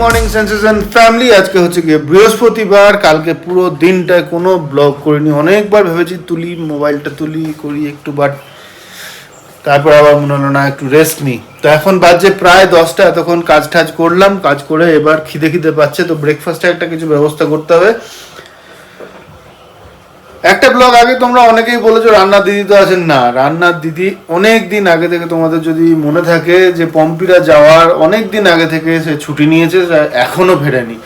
Morning senses and family আজকে হচ্ছে গিয়ে বৃহস্পতিবার। কালকে পুরো দিনটায় কোনো ব্লগ করিনি। অনেকবার ভেবেছি তুলি, মোবাইলটা তুলি, করি একটু বাট তারপর আবার মনে হলো, না, একটু রেস্ট নিই। তো এখন বাজে প্রায় দশটা। এতক্ষণ কাজ টাজ করলাম। কাজ করে এবার খিদে খিদে পাচ্ছে। তো ব্রেকফাস্টে একটা কিছু ব্যবস্থা করতে হবে। একটা ব্লগ আগে তোমরা অনেকেই বলেছ রান্নার দিদি তো আছেন না। রান্নার দিদি অনেক দিন আগে থেকে তোমাদের যদি মনে থাকে যে পম্পিরা যাওয়ার অনেক দিন আগে থেকে সে ছুটি নিয়েছে সে এখনও ফেরেনি।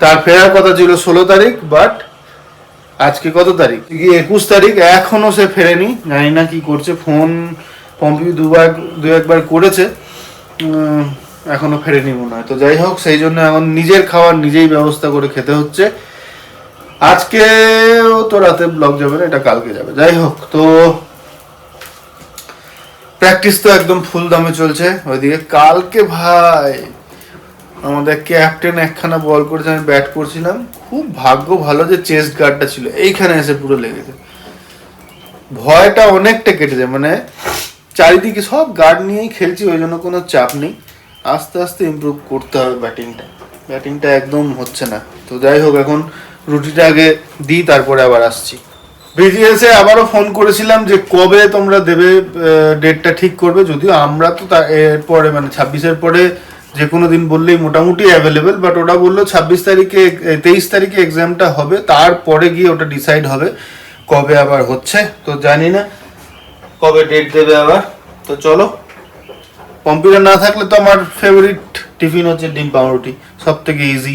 তার ফেরার কথা ছিল ষোলো তারিখ বাট আজকে কত তারিখ? কি একুশ তারিখ এখনও সে ফেরেনি। জানি না কি করছে ফোন পম্পি দুবার দু একবার করেছে। উম, এখনও ফেরেনি মনে হয়। তো যাই হোক সেই জন্য এখন নিজের খাবার নিজেই ব্যবস্থা করে খেতে হচ্ছে। আজকেও তো রাতে ব্লগ যাবে না, এটা কালকে যাবে। যাই হোক, তো প্র্যাকটিস তো একদম ফুল দামে চলছে। ওইদিকে কালকে ভাই, আমাদের ক্যাপ্টেন একখানা বল করেছে, আমি ব্যাট করছিলাম। খুব ভাগ্য ভালো যে চেস্ট গার্ডটা ছিল, এইখানে এসে পুরো লেগেছে। ভয়টা অনেকটা কেটে যায় মানে চারিদিকে সব গার্ড নিয়েই খেলছি, ওই জন্য কোনো চাপ নেই। আস্তে আস্তে ইমপ্রুভ করতে হবে ব্যাটিংটা ব্যাটিংটা একদম হচ্ছে না। তো যাই হোক, এখন রুটিটা আগে দিই, তারপরে আবার আসছি। বিজিএসে আবারও ফোন করেছিলাম যে, কবে তোমরা দেবে ডেটটা ঠিক করবে। যদিও আমরা তো এরপরে মানে ছাব্বিশের পরে যে কোনো দিন বললেই মোটামুটি অ্যাভেলেবেল বাট ওটা বলল ছাব্বিশ তারিখে তেইশ তারিখে এক্সামটা হবে। তারপরে গিয়ে ওটা ডিসাইড হবে কবে আবার হচ্ছে। তো জানি না, কবে ডেট দেবে আবার। তো চলো। কম্পিউটার না থাকলে তো আমার ফেভারিট টিফিন হচ্ছে ডিম পাউরুটি সব থেকে ইজি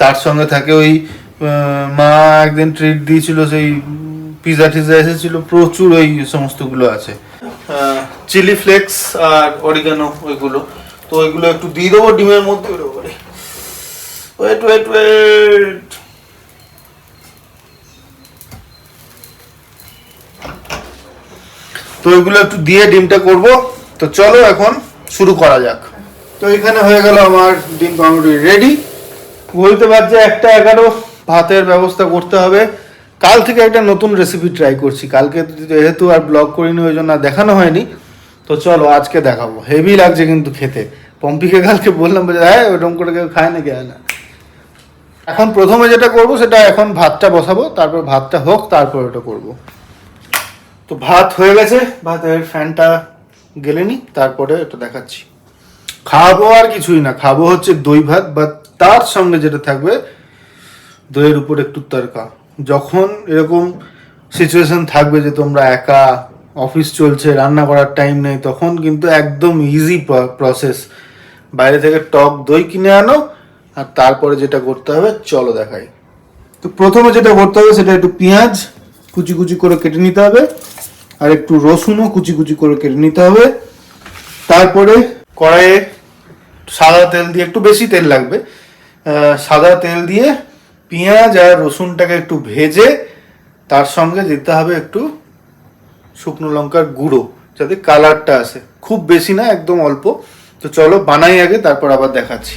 তার সঙ্গে থাকে ওই মা একদিন ট্রিট দিয়েছিল সেই পিজা টিজা এসেছিল, প্রচুর ওই সমস্তগুলো আছে। চিলি ফ্লেক্স আর অরিগানো ওইগুলো। তো ওইগুলো একটু দিয়ে দেবো ডিমের মধ্যে ওয়েট ওয়েট ওয়েট তো ওইগুলো একটু দিয়ে ডিমটা করব। তো চলো এখন শুরু করা যাক। তো এখানে হয়ে গেল আমার ডিম পাউরুটি রেডি বলতে পারছে একটা এগারো, ভাতের ব্যবস্থা করতে হবে। কাল থেকে একটা নতুন রেসিপি ট্রাই করছি। কালকে যেহেতু আর ব্লগ করিনি, ওই জন্য দেখানো হয়নি। তো চলো আজকে দেখাবো। হেভি লাগছে কিন্তু খেতে। পম্পিকে কালকে বললাম যে হ্যাঁ ওরকম করে কেউ খায় না কে না এখন প্রথমে যেটা করব সেটা এখন ভাতটা বসাবো, তারপর ভাতটা হোক, তারপর ওটা করব। তো ভাত হয়ে গেছে। ভাতের ফ্যানটা গেলেনি তারপরে এটা দেখাচ্ছি। খাব আর কিছুই না, খাব হচ্ছে দই ভাত, বা তার সঙ্গে যেটা থাকবে, দইয়ের উপর একটু তরকা যখন এরকম সিচুয়েশন থাকবে যে তোমরা একা অফিস চলছে, রান্না করার টাইম নেই, তখন কিন্তু একদম ইজি প্রসেস বাইরে থেকে টক দই কিনে আনো, আর তারপরে যেটা করতে হবে, চলো দেখাই। তো প্রথমে যেটা করতে হবে, সেটা একটু পেঁয়াজ কুচি কুচি করে কেটে নিতে হবে। আর একটু রসুনও কুচি কুচি করে কেটে নিতে হবে। তারপরে কড়াইয়ে সাদা তেল দিয়ে একটু বেশি তেল লাগবে। সাদা তেল দিয়ে পেঁয়াজ আর রসুনটাকে একটু ভেজে তার সঙ্গে দিতে হবে একটু শুকনো লঙ্কার গুঁড়ো, যাতে কালারটা আসে। খুব বেশি না, একদম অল্প। তো চলো বানাই আগে, তারপর আবার দেখাচ্ছি।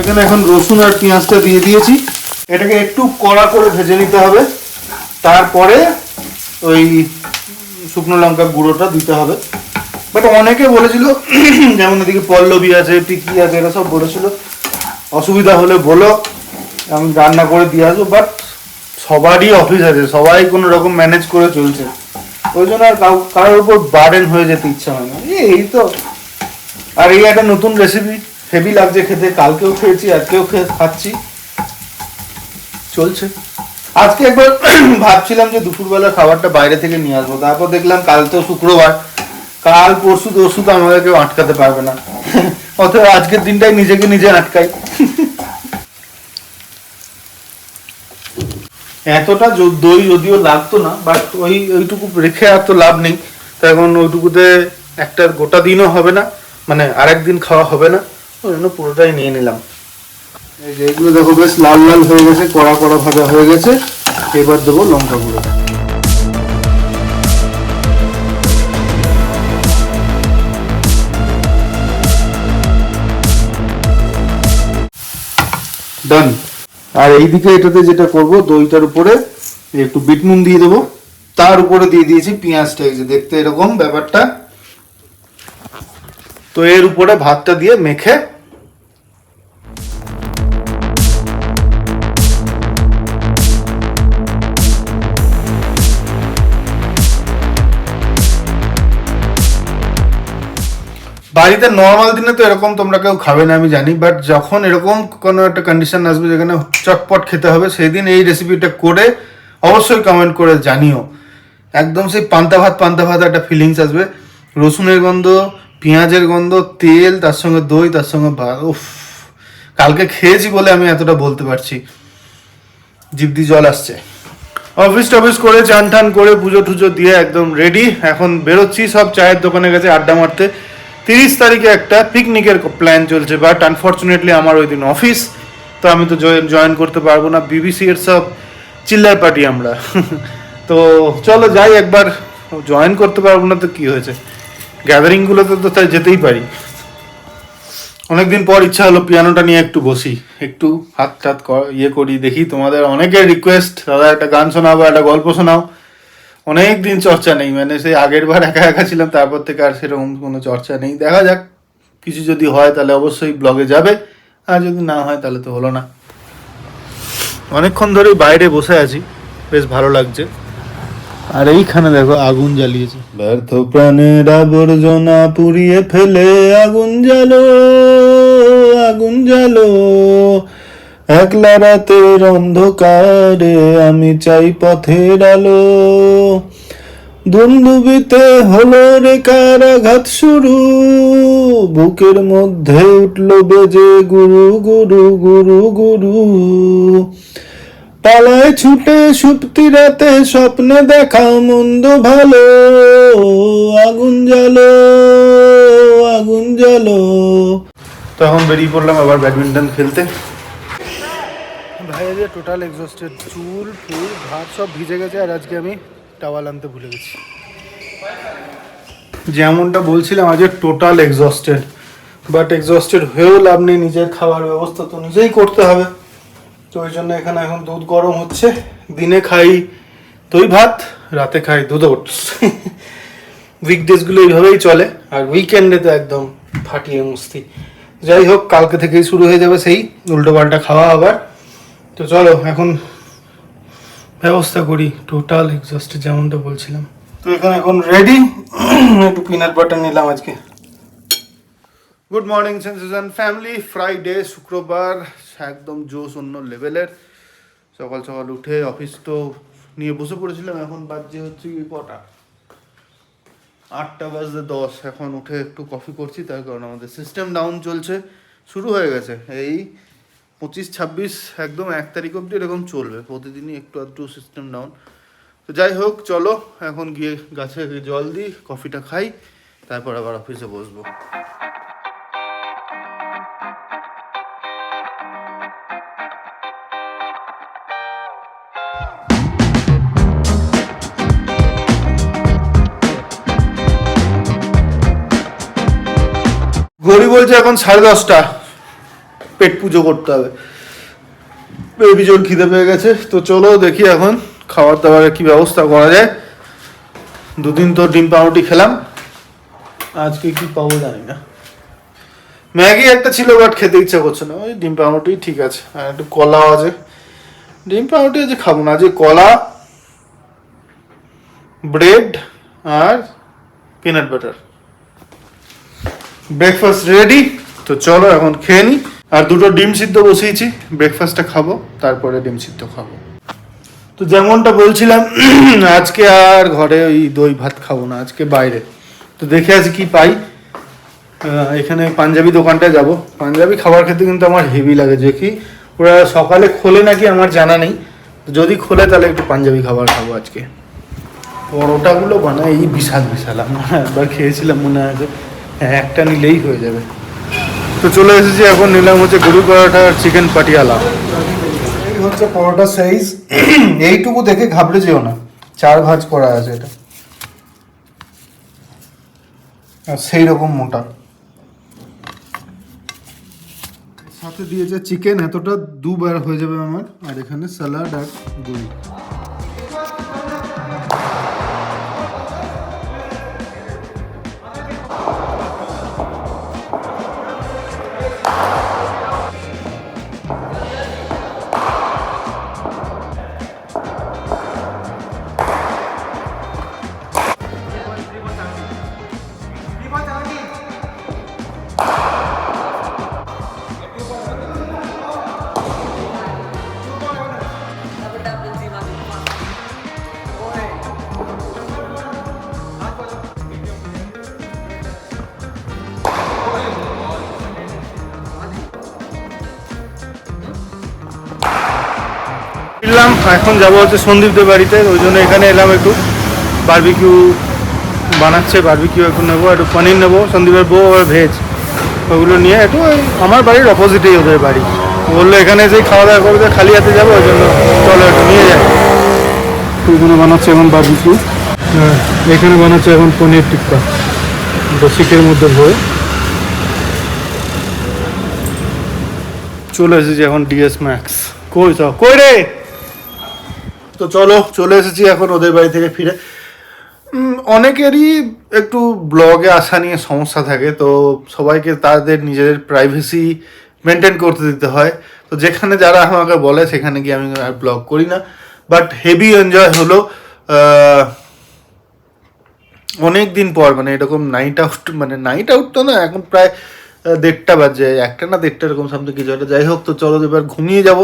এখানে এখন রসুন আর পেঁয়াজটা দিয়ে দিয়েছি। এটাকে একটু কড়া করে ভেজে নিতে হবে। তারপরে ওই শুকনো লঙ্কা গুঁড়োটা দিতে হবে। বাট অনেকে বলেছিল, যেমন এদিকে পল্লবী আছে, টিকি আছে, এরা সব বলেছিল, অসুবিধা হলে বলো, আমি রান্না করে দিয়ে আসব। বাট সবারই অফিস আছে, সবাই কোনো রকম ম্যানেজ করে চলছে। ওই জন্য আর কারোর উপর বার্ডেন হয়ে যেতে ইচ্ছা হয় না। এই- তো। আর এই একটা নতুন রেসিপি হেভি লাগছে খেতে, কালকেও খেয়েছি, আজকেও খেয়ে খাচ্ছি। চলছে। আজকে একবার ভাবছিলাম যে দুপুরবেলা খাবারটা বাইরে থেকে নিয়ে আসব। তারপর দেখলাম কাল তো শুক্রবার। কাল পরশু তরশু তো আমাকে কেউ আটকাতে পারবে না। অথবা আজকের দিনটাই নিজেকে নিজে আটকাই। এতটা দই যদিও লাগতো না বাট ওই ওইটুকু রেখে আর তো লাভ নেই। তো এখন ওইটুকুতে একটা গোটা দিনও হবে না মানে আরেক দিন খাওয়া হবে না। পুরোটাই নিয়ে নিলাম। এই যে এগুলো দেখো বেশ লাল লাল হয়ে গেছে, কড়া কড়া ভাবে হয়ে গেছে। এবার দেবো লঙ্কা গুঁড়ো। ডান আর এইদিকে এটাতে যেটা করব, দইটার উপরে একটু বিট নুন দিয়ে দেবো। তার উপরে দিয়ে দিয়েছি পেঁয়াজটা, এই দেখতে এরকম ব্যাপারটা। তো এর উপরে ভাতটা দিয়ে মেখে বাড়িতে নর্মাল দিনে তো এরকম তোমরা কেউ খাবে না, আমি জানি বাট যখন এরকম কোনো একটা কন্ডিশন আসবে যেখানে চটপট খেতে হবে সেই দিন এই রেসিপিটা করে অবশ্যই কমেন্ট করে জানিও। একদম সেই পান্তা ভাত পান্তা ভাত একটা ফিলিংস আসবে। রসুনের গন্ধ পেঁয়াজের গন্ধ, তেল, তার সঙ্গে দই, তার সঙ্গে উফ। কালকে খেয়েছি বলে আমি এতটা বলতে পারছি। জিভ জল আসছে। অফিস টফিস করে চান টান করে পুজো টুজো দিয়ে একদম রেডি এখন বেরোচ্ছি, সব চায়ের দোকানে গেছে আড্ডা মারতে। তিরিশ তারিখে একটা পিকনিকের প্ল্যান চলছে বাট আনফর্চুনেটলি আমার ওই দিন অফিস তো আমি তো জয়েন করতে পারব না। বিবিসি এর সব চিল্লার পার্টি আমরা। তো চলো যাই একবার জয়েন করতে পারব না তো কি হয়েছে? গ্যাদারিংগুলোতে তো তাই যেতেই পারি। অনেকদিন পর ইচ্ছা হলো পিয়ানোটা নিয়ে একটু বসি, একটু হাত টাত ইয়ে করি, দেখি তোমাদের অনেকের রিকোয়েস্ট দাদা একটা গান শোনাবো, একটা গল্প শোনাও। অনেক দিন চর্চা নেই মানে সেই আগের বার একা একা ছিলাম, তারপর থেকে আর সেরকম কোনো চর্চা নেই। দেখা যাক, কিছু যদি হয় তাহলে অবশ্যই ব্লগে যাবে, আর যদি না হয় তাহলে তো হলো না। অনেকক্ষণ ধরেই বাইরে বসে আছি, বেশ ভালো লাগছে। আর এইখানে দেখো আগুন জ্বালিয়েছে। ব্যর্থ প্রাণের আবর্জনা পুড়িয়ে ফেলে আগুন জ্বালো আগুন জ্বালো। একলা রাতের অন্ধকারে আমি চাই পথের আলো। দুন্দুবিতে হলো রে কারাঘাত শুরু। বুকের মধ্যে উঠল বেজে গুরু গুরু গুরু গুরু। পালায় ছুটে সুপ্তি রাতে স্বপ্নে দেখা মন্দ ভালো। আগুন জ্বালো আগুন জ্বালো। তখন বেরিয়ে পড়লাম আবার ব্যাডমিন্টন খেলতে। ভাইয়া যে টোটাল এক্সস্টেড চুল ফুল ভাত সব ভিজে গেছে আর আজকে আমি টাওয়াল আনতে ভুলে গেছি। যেমনটা বলছিলাম আজকে টোটাল এক্সস্টেড বাট এক্সস্টেড হয়েও লাভ নেই নিজের খাবার ব্যবস্থা তো নিজেই করতে হবে। তো ওই জন্য এখানে এখন দুধ গরম হচ্ছে। দিনে খাই দই ভাত, রাতে খাই দুধ ওটস। উইকডেজগুলো এইভাবেই চলে, আর উইকেন্ডে তো একদম ফাটিয়ে মস্তি। যাই হোক, কালকে থেকেই শুরু হয়ে যাবে সেই উল্টো পাল্টা খাওয়া আবার। তো চলো, এখন ব্যবস্থা করি টোটাল এক্সস্টে যেমনটা বলছিলাম। তো এখানে, এখন রেডি একটু পিনাট বাটার নিলাম আজকে। Good morning sensation family Friday শুক্রবার, একদম জোশ, অন্য লেভেলের সকাল সকাল উঠে অফিস তো নিয়ে বসে পড়েছিলাম, এখন বাজছে হচ্ছে কি কটা? আটটা বাজতে দশ, এখন উঠে একটু কফি করছি, তার কারণ আমাদের সিস্টেম ডাউন চলছে, শুরু হয়ে গেছে। এই পঁচিশ, ছাব্বিশ, একদম এক তারিখ অবধি এরকম চলবে, প্রতিদিনই একটু আধটু সিস্টেম ডাউন তো যাই হোক, চলো, এখন গিয়ে গাছে জল দিই কফিটা খাই, তারপর আবার অফিসে বসবো। ঘড়ি বলছে এখন সাড়ে দশটা। পেট পুজো করতে হবে। বেবি জোর খিদে পেয়ে গেছে। তো চলো দেখি এখন খাবার দাবারের কি ব্যবস্থা করা যায়। দুদিন তো ডিম পাউরুটি খেলাম। আজকে কি পাবো জানি না। ম্যাগি একটা ছিল, বাট খেতে ইচ্ছা করছে না। ওই ডিম পাউরুটি ঠিক আছে। আর একটু কলাও আছে। ডিম পাউরুটি আজ খাব না। যে কলা, ব্রেড আর পিনাট বাটার ব্রেকফাস্ট রেডি তো চলো এখন খেয়ে নি। আর দুটো ডিম সিদ্ধ বসিয়েছি। ব্রেকফাস্টটা খাব, তারপরে ডিম সিদ্ধ খাব। তো যেমনটা বলছিলাম, আজকে আর ঘরে ওই দই ভাত খাব না, আজকে বাইরে। তো দেখে আছি কি পাই। এখানে পাঞ্জাবি দোকানটায় যাব। পাঞ্জাবি খাবার খেতে কিন্তু আমার হেভি লাগে, যে কি ওরা সকালে খোলে নাকি আমার জানা নেই। যদি খোলে তাহলে একটু পাঞ্জাবি খাবার খাব আজকে। পরোটাগুলো বানায় এই বিশাল বিশাল। আমরা একবার খেয়েছিলাম মনে আছে হ্যাঁ একটা নিলেই হয়ে যাবে। তো চলে এসেছি এখন নিলাম হচ্ছে গরু পরোটা আর চিকেন পাটিয়ালা। এই হচ্ছে পরোটা সাইজ এইটুকু দেখে ঘাবড়ে যেও না। চার ভাঁজ করা আছে এটা। আর সেই রকম মোটা। সাথে দিয়ে দিয়েছে চিকেন এতটা দুবার হয়ে যাবে আমার। আর এখানে স্যালাড আর দই এখন যাব হচ্ছে সন্দীপদের বাড়িতে ওই জন্য এখানে এলাম একটু। বার্বিকিউ বানাচ্ছে বার্বিকিউ একটু নেব একটু পনির নেব সন্দীপের বউ আর ভেজ। ওগুলো নিয়ে একটু ওই আমার বাড়ির অপোজিটেই ওদের বাড়ি। বলল এখানে যেই খাওয়া দাওয়া করবে খালি হাতে যাব ওই জন্য চলো একটু নিয়ে যাই। এখানে বানাচ্ছে এখন বার্বিকিউ। হ্যাঁ এখানে বানাচ্ছে এখন পনির টিক্কা। শিখের মধ্যে ভরে। চলে এসেছি এখন ডিএস ম্যাক্স। কই তো কই রে? তো চলো, চলে এসেছি এখন ওদের বাড়ি থেকে ফিরে। অনেকেরই একটু ব্লগে আসা নিয়ে সমস্যা থাকে, তো সবাইকে তাদের নিজেদের প্রাইভেসি মেনটেন করতে দিতে হয়। তো যেখানে যারা আমাকে বলে, সেখানে গিয়ে আমি আর ব্লগ করি না। বাট হেভি এনজয় হলো অনেক দিন পর মানে এরকম নাইট আউট মানে নাইট আউট তো না, এখন প্রায় দেড়টা বাজে, একটা না দেড়টা এরকম সামথিং কিছু একটা যাই হোক, তো চলো এবার ঘুমিয়ে যাব।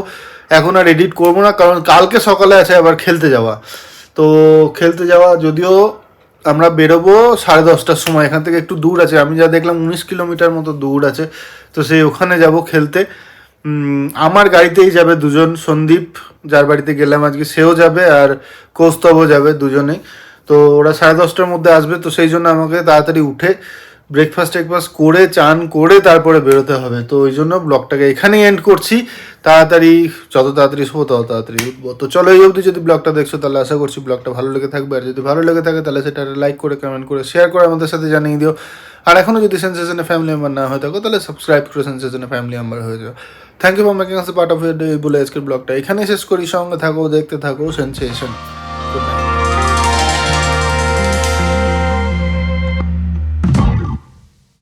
এখন আর এডিট করব না, কারণ কালকে সকালে আছে, আবার খেলতে যাওয়া। তো খেলতে যাওয়া, যদিও আমরা বেরোবো সাড়ে দশটার সময়, এখান থেকে একটু দূর আছে। আমি যা দেখলাম, উনিশ কিলোমিটার মতো দূর আছে। তো সেই ওখানে যাব খেলতে। আমার গাড়িতেই যাবে দুজন, সন্দীপ, যার বাড়িতে গেলাম আজকে, সেও যাবে আর কৌস্তবও যাবে দুজনেই। তো ওরা সাড়ে দশটার মধ্যে আসবে, তো সেই জন্য আমাকে তাড়াতাড়ি উঠে ব্রেকফাস্ট টেকফাস্ট করে, চান করে তারপরে বেরোতে হবে। তো ওই জন্য ব্লগটাকে এখানেই এন্ড করছি। তাড়াতাড়ি, যত তাড়াতাড়ি শোবো তত তাড়াতাড়ি উঠবো। তো চলো এই অবধি যদি ব্লগটা দেখছ, তাহলে আশা করছি ব্লগটা ভালো লেগে থাকবে। আর যদি ভালো লেগে থাকে, তাহলে সেটা লাইক করে কমেন্ট করে শেয়ার করে আমাদের সাথে জানিয়ে দিও। আর এখনও যদি সেন্সেশনে ফ্যামিলি মেম্বার না হয়ে থাকো, তাহলে সাবস্ক্রাইব করে সেন্সেশনে ফ্যামিলি মেম্বার হয়ে যাও। Thank you for making us part of বলে আজকের ব্লগটা এখানে শেষ করি। সঙ্গে থাকো, দেখতে থাকো সেন্সেশন গুড নাইট